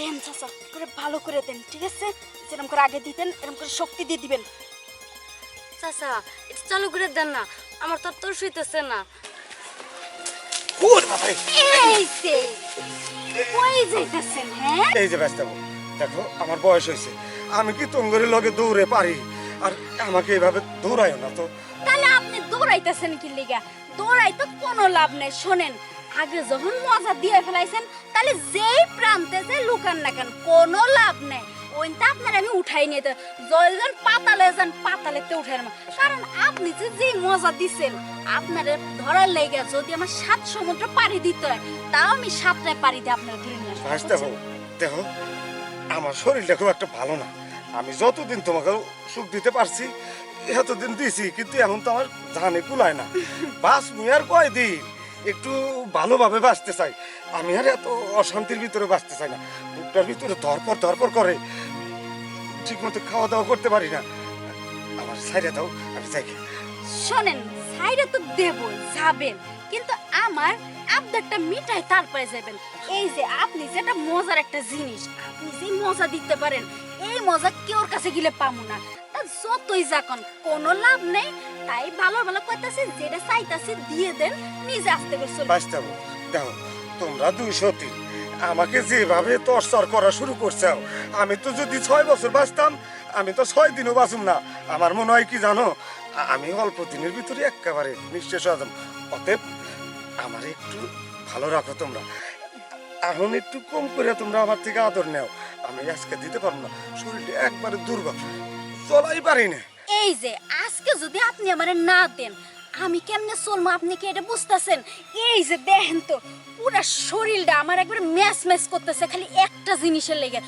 দেন চাচা করে ভালো করে দেন ঠিক আছে? যেরকম করে আগে দিতেন এরকম করে শক্তি দিয়ে দিবেন। চাচা এটা চালু করে দেন না আমার তো তোর শুইতেছে না। এই? যে হ্যাঁ? এই যে ব্যস্ত দেখো আমার বয়স হয়েছে। আমি কি লগে দৌড়ে পারি? আর আমাকে দৌড়াইও না তো। তাহলে আপনি দৌড়াইতেছেন কি লিগা? দৌড়াই তো কোনো লাভ নেই শোনেন। আগে যখন মজা দিয়ে ফেলাইছেন তাহলে যেই প্রান্তে যে লুকান না কেন কোনো লাভ নেই। ওইটা আপনার আমি উঠাই নিয়ে তো জয়জন পাতালে যান পাতালেতে উঠাই নেব। কারণ আপনি যে যে মজা দিছেন আপনারে ধরার লেগে যদি আমার সাত সমুদ্র পাড়ি দিতে হয় তাও আমি সাতটায় পাড়ি দিয়ে আপনার ধরে নিয়ে আসব, ভাসতে দেখো আমার শরীরটা খুব একটা ভালো না। আমি যতদিন তোমাকে সুখ দিতে পারছি এতদিন দিছি কিন্তু এখন তো আমার জানে কুলায় না। বাস আর কয়দিন? একটু ভালোভাবে বাঁচতে চাই। আমি আর এত অশান্তির ভিতরে বাঁচতে চাই না। বুকটার ভিতরে ধরপর ধরপর করে। ঠিক মতো খাওয়া দাওয়া করতে পারি না। আমার সাইডে দাও, আমি যাই। শোনেন সাইডে তো দেব যাবেন। কিন্তু আমার আবদারটা মিটাই তারপরে যাবেন। এই যে আপনি যেটা মজার একটা জিনিস, আপনি যে মজা দিতে পারেন, এই মজা কেউর কাছে গেলে পামু না। তা যতই যাকন কোনো লাভ নেই। তাই ভালো ভালো কইতাছি যেটা চাইতাছি দিয়ে দেন নিজে আসতে করে চলে বাঁচতে হবে। দেখো তোমরা দুইশো তিন। আমাকে যেভাবে টর্চার করা শুরু করছ আমি তো যদি ছয় বছর বাঁচতাম আমি তো ছয় দিনও বাঁচুম না। আমার মনে হয় কি জানো আমি অল্প দিনের ভিতরে একেবারে নিঃশেষ হয়ে যাব। অতএব আমার একটু ভালো রাখো তোমরা। এখন একটু কম করে তোমরা আমার থেকে আদর নেও। আমি আজকে দিতে পারব না। শরীরটা একবারে দুর্বল। চলাই পারি না। এই যে আজকে যদি আপনি আমারে না দেন, আমি কেমনে চলবো আপনি কি এটা বুঝতেছেন? এই যে দেখেন তো, পুরা শরীরটা আমার একবার ম্যাচ ম্যাচ করতেছে, খালি একটা জিনিসের লেগে।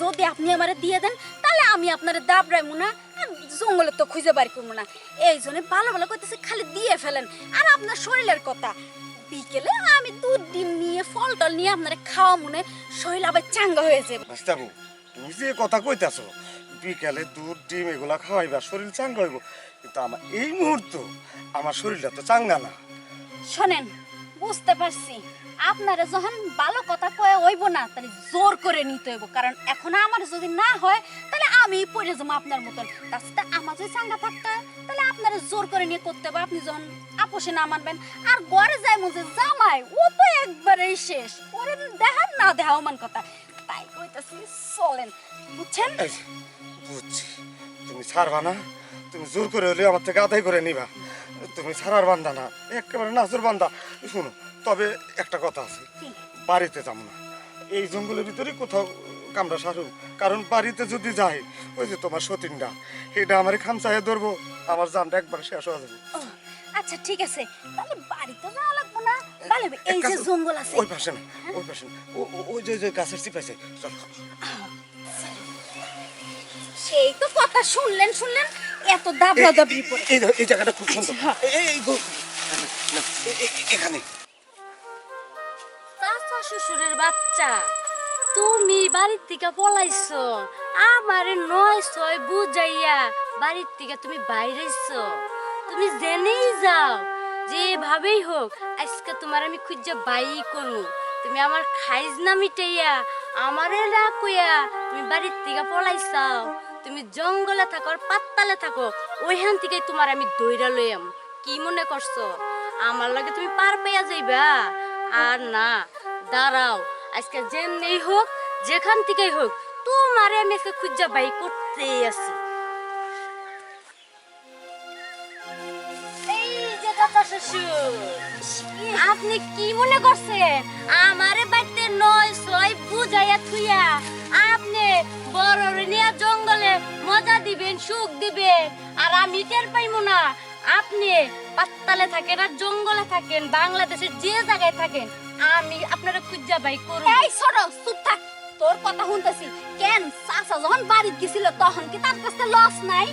যদি আপনি আমারে দিয়ে দেন, তাহলে আমি আপনারে দাবড়াইমু না আর জঙ্গলে তো খুঁজে বাড়ি করব না। এই জন্য ভালো ভালো করতেছে খালি দিয়ে ফেলেন। আর আপনার শরীরের কথা, বিকেলে আমি দুধ, ডিম নিয়ে, ফল টল নিয়ে আপনার খাওয়া মনে শরীর আবার চাঙ্গা হয়ে যাবে। তুমি যে কথা কইতাছো, বিকেলে দুধ, ডিম এগুলা খাওয়াইবা, শরীর চাঙ্গা হইব। কিন্তু আমার এই মুহূর্ত আমার শরীরটা তো চাঙ্গা না। শোনেন বুঝতে পারছি। আপনারা যখন ভালো কথা কয়ে হইব না তাহলে জোর করে নিতে হইব। কারণ এখন আমার যদি না হয় তাহলে আমি পড়ে যাব আপনার মতন। সাথে আমার যদি চাঙ্গা থাকতে হয়, তাহলে আপনারা জোর করে নিয়ে করতে হবে। আপনি যখন আপোষে না মানবেন আর ঘরে যাই মজে জামাই ও তো একবারেই শেষ। ওরে দেখান না দেখা মান কথা। তাই কইতাছি চলেন। বুঝছেন? বুঝছি। তুমি ছাড়বা না? তুমি জোর করে হলে আমার থেকে আদায় করে নিবা। তুমি ছাড়ার বান্দা না একেবারে নাচুর বান্দা। শুনো তবে একটা কথা আছে। বাড়িতে যাব না। এই জঙ্গলের ভিতরে কোথাও কামড়া সারু। কারণ বাড়িতে যদি যাই ওই যে তোমার সতীনটা এটা আমার খামচায় ধরবো। আমার জানটা একবার শেষ হয়ে যাবে। আচ্ছা ঠিক আছে। তাহলে বাড়িতে যাওয়া লাগবো না? হবে। এই যে জঙ্গল আছে। ওই পাশে না ওই পাশে না। ও- ও- ওই যে ওই যে গাছের চিপাইছে চল। সেই তো কথা শুনলেন শুনলেন। এত দাবড়া দাবড়ি পড়ে এই এই জায়গাটা খুব সুন্দর। হ্যাঁ। এই এই এখানে। চাচা শ্বশুরের বাচ্চা তুমি বাড়ির থেকে পলাইছো আমারে নয় ছয় বুঝাইয়া বাড়ির থেকে তুমি বাইরেছো। তুমি জেনেই যাও যেভাবেই হোক আজকে তোমার আমি খুঁজে বাই করু তুমি আমার খাইজ না মিটাইয়া আমারে না কইয়া তুমি বাড়ির থেকে পলাইছাও। তুমি জঙ্গলে থাকো পাত্তালে থাকো, ওইখান থেকে তোমার আমি দইরা লইয়াম কি মনে করছ? আমার লাগে তুমি পার পাইয়া যাইবা। আর না, দাঁড়াও, আজকে যেমনি হোক, যেখান থেকেই হোক, তোমারে আমি আজকে খুঁজা বাই করতেই আছি। আপনি কি মনে করছেন? আমারে বাড়িতে নয়, ছয় বুঝাইয়া থুইয়া আপনি বড় নিয়া জঙ্গলে মজা দিবেন সুখ দিবেন। আর আমি টের পাইমু না আপনি পাত্তালে থাকেন আর জঙ্গলে থাকেন বাংলাদেশের যে জায়গায় থাকেন আমি আপনারা খুঁজা বাই করব এই সরো চুপ থাক। তোর কথা শুনতেছি। কেন চাচা যখন বাড়িতে গেছিল তখন কি তার কাছে লস নাই?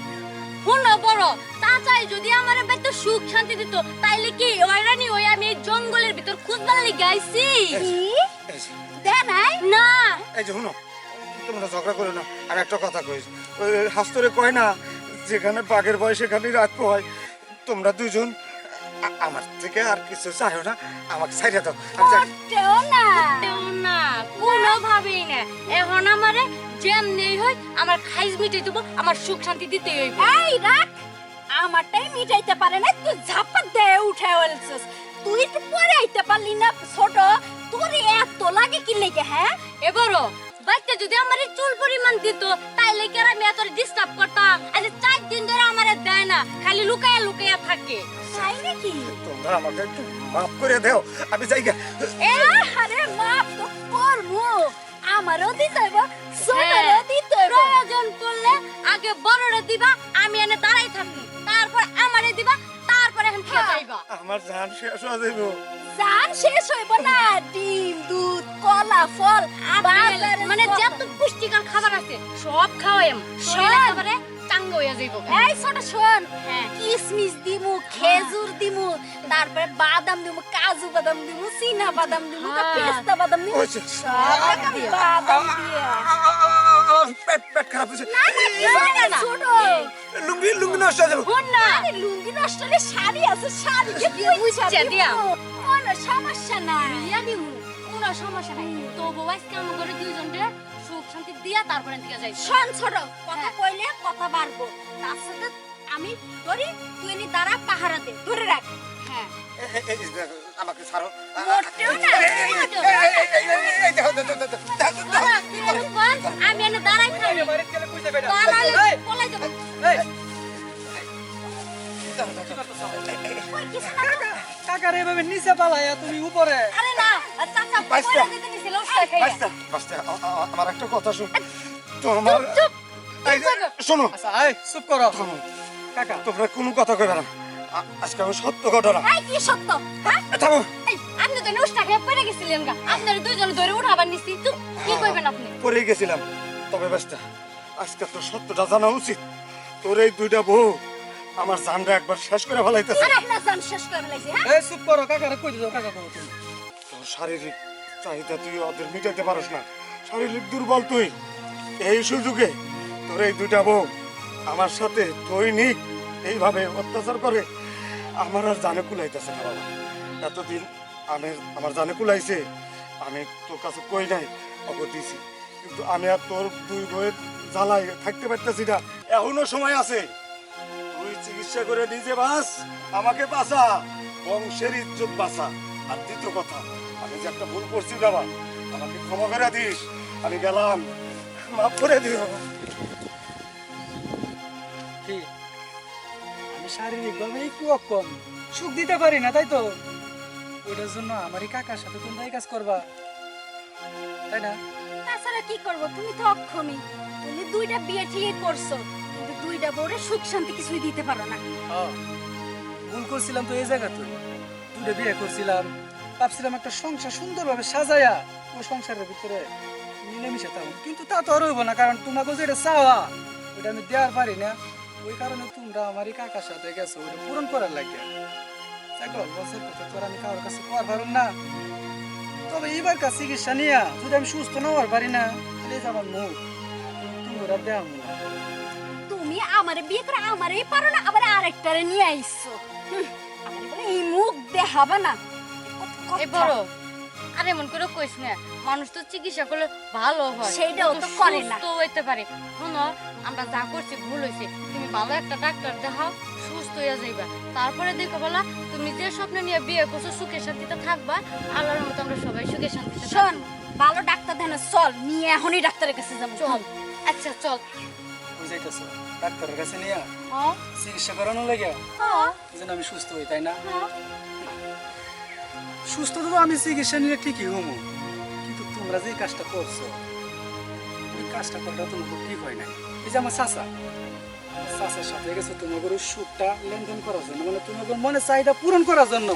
শুনো বড় চাচাই যদি আমার বাড়িতে সুখ শান্তি দিত তাইলে কি ওইরানি ওই আমি এই জঙ্গলের ভিতর খুঁজবার লিগে আইছি? দে নাই? না। এই যে শুনো তোমরা ঝগড়া করো না। আর একটা কথা কই ওই হাস্তরে কয় না যেখানে বাঘের বয়স সেখানে রাত হয় তোমরা দুজন আমার থেকে আর কিছু চাইও না আমাকে ছাইড়ে দাও। করতেও না। তেও না। কোনোভাবেই না। এখন আমারে যেমনি হয় আমার খাইজ মিটাই দেবো আমার সুখ শান্তি দিতে হইব। এই রাখ! আমারটাই মিটাইতে পারে না তুই ঝাপা দেয় উঠে বলছিস তুই একটু পরে আইতে পারলি না ছোট। তোর এত লাগে কি লেগে হ্যাঁ? এবারও বাচ্চা যদি আমার চুল পরিমাণ দিত তাইলে কি আর আমি এত ডিস্টার্ব করতাম? আজ চার দিন ধরে আমার দেয় না খালি লুকায়া লুকায়া থাকে। তাই নাকি? তোমরা আমাকে একটু মাফ করে দাও আমি যাই গে। এ আরে মাপ তো করব। আমারও দিতে হইব ছোটরও হ্যাঁ, দিতে হইব। প্রয়োজন পড়লে আগে বড়রে দিবা আমি এনে দাঁড়াই থাকি। তারপর আমারে দিবা তারপর এখন খেয়ে। যাইবা। আমার জান শেষ হয়ে যাইব। জান শেষ হইব না ডিম দুধ কলা ফল মানে যত পুষ্টিকর খাবার আছে সব খাওয়াইম শরীরে সব? একেবারে চাঙ্গা হইয়া যাইব এই ছোট শোন হ্যাঁ। কিসমিস দিমু খেজুর দিমু তারপরে বাদাম দিমু কাজু বাদাম দিমু চীনা বাদাম দিমু হ্যাঁ। পেস্তা বাদাম দিমু সব বাদাম দিয়ে আমার পেট পেট খারাপ হয়েছে লুঙ্গি লুঙ্গি নষ্ট হয়ে যাবে না লুঙ্গি নষ্ট হলে শাড়ি আছে শাড়ি দিয়ে বুঝছে দিয়া। কোনো সমস্যা নাই দিমু কোনো সমস্যা নাই তো বউ আজকে আমার ঘরে দুইজনকে সুখ শান্তি দিয়া তারপরে দিকে যাই শোন ছোট কথা হ্যাঁ। কইলে কথা বাড়বো তার সাথে আমি ধরি তুই নি দ্বারা পাহারা দে ধরে রাখ হ্যাঁ এ- এ- এই যে, আমাকে ছাড়ো মোটেও না কিছু না? কাকার এভাবে নিচে পালাইয়া তুমি উপরে আরে না আমার একটা কথা শোন তোমার শোনো আচ্ছা চুপ করো। কাকা তোমরা কোনো কথা কইবে না আজকে আমি সত্য ঘটনা এই কি সত্য হ্যাঁ থামো আপনি তো নোসটা খেয়ে পড়ে গেছিলেন গা আপনার দুইজন ধরে উঠাবার নিছি চুপ কি কইবেন আপনি পরে গেছিলাম তবে বাস্তা আজকে তো সত্যটা জানা উচিত। তোর এই দুইটা বউ আমার জানটা একবার শেষ করে ফেলাইতেছে। আরে না জান শেষ করে ফেলাইছি হ্যাঁ? এই চুপ করো কাকারে কই দিও কাকা করো তুমি তোর শারীরিক চাহিদা তুই ওদের মিটাইতে পারস না। শারীরিক দুর্বল তুই। এই সুযোগে তোর এই দুইটা বউ আমার সাথে দৈনিক এইভাবে অত্যাচার করে আমার আর জানে কুলাইতেছে না বাবা। এতদিন আমি আমার জানে কুলাইছে আমি তোর কাছে কই নাই অগর দিছি। কিন্তু আমি আর তোর দুই বইয়ের জ্বালায় থাকতে পারতেছি না। এখনও সময় আছে। তুই চিকিৎসা করে নিজে বাস আমাকে বাঁচা। বংশের ইজ্জত বাঁচা। আর দ্বিতীয় কথা আমি যে একটা ভুল করছি বাবা আমাকে ক্ষমা করে দিস। আমি গেলাম। মাফ করে দিও। কি? আমি শারীরিকভাবে একটু অক্ষম। সুখ দিতে পারি না তাই তো? ওইটার জন্য আমারই কাকার সাথে তোমরা এই কাজ করবা। তাই না? তাছাড়া কি করব? তুমি তো অক্ষমী তুমি দুইটা বিয়ে ঠিকই করছ, কিন্তু দুইটা বউরে সুখ শান্তি কিছুই দিতে পারো না। হ্যাঁ। ভুল করছিলাম তো এই জায়গা তুই দুটো বিয়ে করছিলাম, ভাবছিলাম একটা সংসার সুন্দরভাবে সাজায়া ওই সংসারের ভিতরে মিলেমিশে থাকুন কিন্তু তা তো আর হইব না, কারণ তোমাকে যেটা চাওয়া ওটা আমি দেওয়ার পারি না। ওই কারণে তোমরা আমারই কাকার সাথে গেছো ওটা পূরণ করার লাগে দেখো বছর কথা তো আমি কারোর কাছে কর পারুম না। তবে এইবার কাছে চিকিৎসা নিয়া যদি আমি সুস্থ না হওয়ার পারি না, তাহলে এই আমার মুখ তুমি আমারে বিয়ে করে আমারই পারো না আবার আরেকটারে নিয়ে আইছো এই মুখ দেখাবে না। এ বড় আরে মন করে কইস না মানুষ তো চিকিৎসা করলে ভালো হয়। সেইটাও তো করে না। সুস্থ হইতে পারে। শোনো আমরা যা করছি ভুল হয়েছে তুমি ভালো একটা ডাক্তার দেখাও সুস্থ হয়ে যাইবা। তারপরে দেখো বলা তুমি যে স্বপ্ন নিয়ে বিয়ে করছ সুখে শান্তিতে থাকবা। আল্লাহর মতো আমরা সবাই সুখে শান্তিতে শোন ভালো ডাক্তার দেন চল নিয়ে এখনই ডাক্তারের কাছে যাব। চল। আচ্ছা চল। বুঝাইতেছ ডাক্তারের কাছে নিয়া হ্যাঁ। চিকিৎসা করানো লাগে হ্যাঁ। যেন আমি সুস্থ হই তাই না? হ্যাঁ। সুস্থ তো আমি চিকিৎসা নিলে ঠিকই হমু কিন্তু তোমরা যে কাজটা করছ ওই কাজটা করাটা তোমার ঠিক হয় নাই। এই যে আমার চাচা চাচার সাথে গেছে তোমাদের ওই সুখটা লেনদেন করার জন্য মানে তোমাদের মনে চাহিদা পূরণ করার জন্য।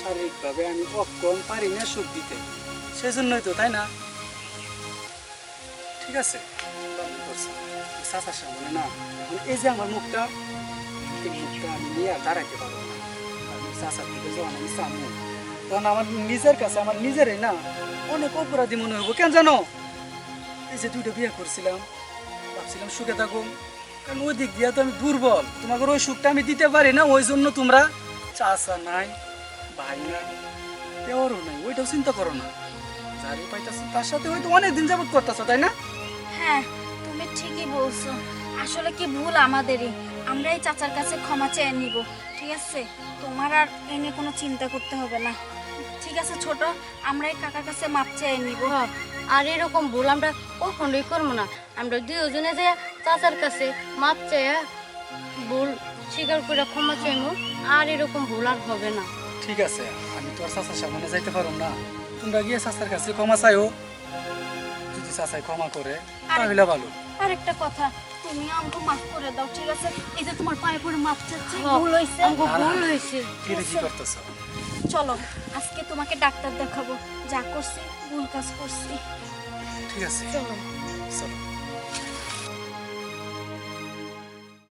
শারীরিকভাবে আমি অক্ষম পারি না সুখ দিতে সেই জন্যই তো তাই না? ঠিক আছে? চাচার সামনে না এখন এই যে আমার মুখটা এই মুখটা আমি নিয়ে আর দাঁড়াইতে পারব না আমি চাচার দিকে যখন আমি সামনে তখন আমার নিজের কাছে আমার নিজেরই না অনেক অপরাধী মনে হব কেন জানো এই যে দুইটা বিয়ে করছিলাম ভাবছিলাম সুখে থাকুম কারণ ওই দিক দিয়ে তো আমি দুর্বল তোমাকে ওই সুখটা আমি দিতে পারি না ওই জন্য তোমরা চাচা নাই ভাই নাই দেওয়ারও নাই ওইটাও চিন্তা করো না যারই পাইতেছো তার সাথে হয়তো অনেক দিন যাবত করতেছো তাই না হ্যাঁ ঠিকই বলছো। আসলে কি ভুল আমাদেরই? আমরাই চাচার কাছে ক্ষমা চেয়ে নিব ঠিক আছে? তোমার আর এনে কোনো চিন্তা করতে হবে না। ঠিক আছে ছোট আমরাই কাকার কাছে মাপ চেয়ে নিব। আর এরকম ভুল আমরা কখনোই করব না। আমরা দুজনে যে চাচার কাছে মাপ চেয়ে ভুল স্বীকার করে ক্ষমা চেয়ে চাইব আর এরকম ভুল আর হবে না। ঠিক আছে আমি তো আর চাচার সামনে যাইতে পারো না। তোমরা গিয়ে চাচার কাছে ক্ষমা চাইও। যদি চাচাই ক্ষমা করে তাহলে ভালো। আরেকটা কথা তুমি আমাকে মাফ করে দাও ঠিক আছে? এই যে তোমার পায়ে পড়ে মাফ চাচ্ছি ভুল হয়েছে। আমগো ভুল হয়েছে। কি কি করতেছ? চলো আজকে তোমাকে ডাক্তার দেখাবো। যা করছি ভুল কাজ করছি। ঠিক আছে। চলো। চলো।